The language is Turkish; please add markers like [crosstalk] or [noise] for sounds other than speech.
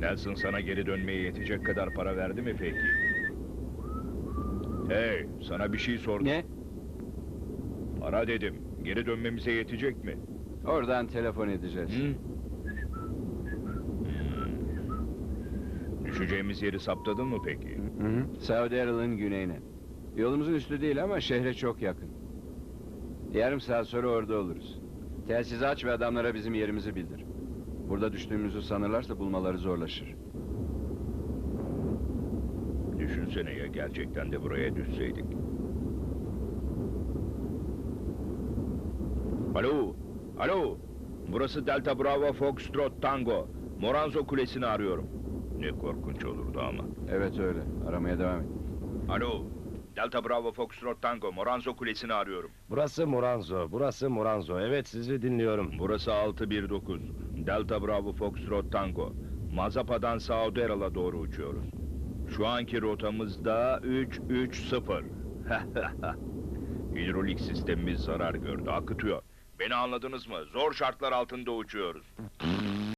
Nelson sana geri dönmeye yetecek kadar para verdi mi peki? Hey, sana bir şey sordum. Ne? Para dedim. Geri dönmemize yetecek mi? Oradan telefon edeceğiz. Hı? Hmm. Düşeceğimiz yeri saptadın mı peki? Hı hı. Saudi Aral'ın güneyine. Yolumuzun üstü değil ama şehre çok yakın. Yarım saat sonra orada oluruz. Telsizi aç ve adamlara bizim yerimizi bildir. Burada düştüğümüzü sanırlarsa bulmaları zorlaşır. Düşünsene ya gerçekten de buraya düşseydik. Alo, alo. Burası Delta Bravo Foxtrot Tango. Moranzo Kulesi'ni arıyorum. Ne korkunç olurdu ama. Evet öyle. Aramaya devam et. Alo, Delta Bravo Foxtrot Tango. Moranzo Kulesi'ni arıyorum. Burası Moranzo, burası Moranzo. Evet sizi dinliyorum. Burası 619. Delta Bravo Foxtrot Tango. Mazapa'dan Sauderal'a doğru uçuyoruz. Şu anki rotamızda 330. [laughs] Hidrolik sistemimiz zarar gördü, akıtıyor. Beni anladınız mı? Zor şartlar altında uçuyoruz.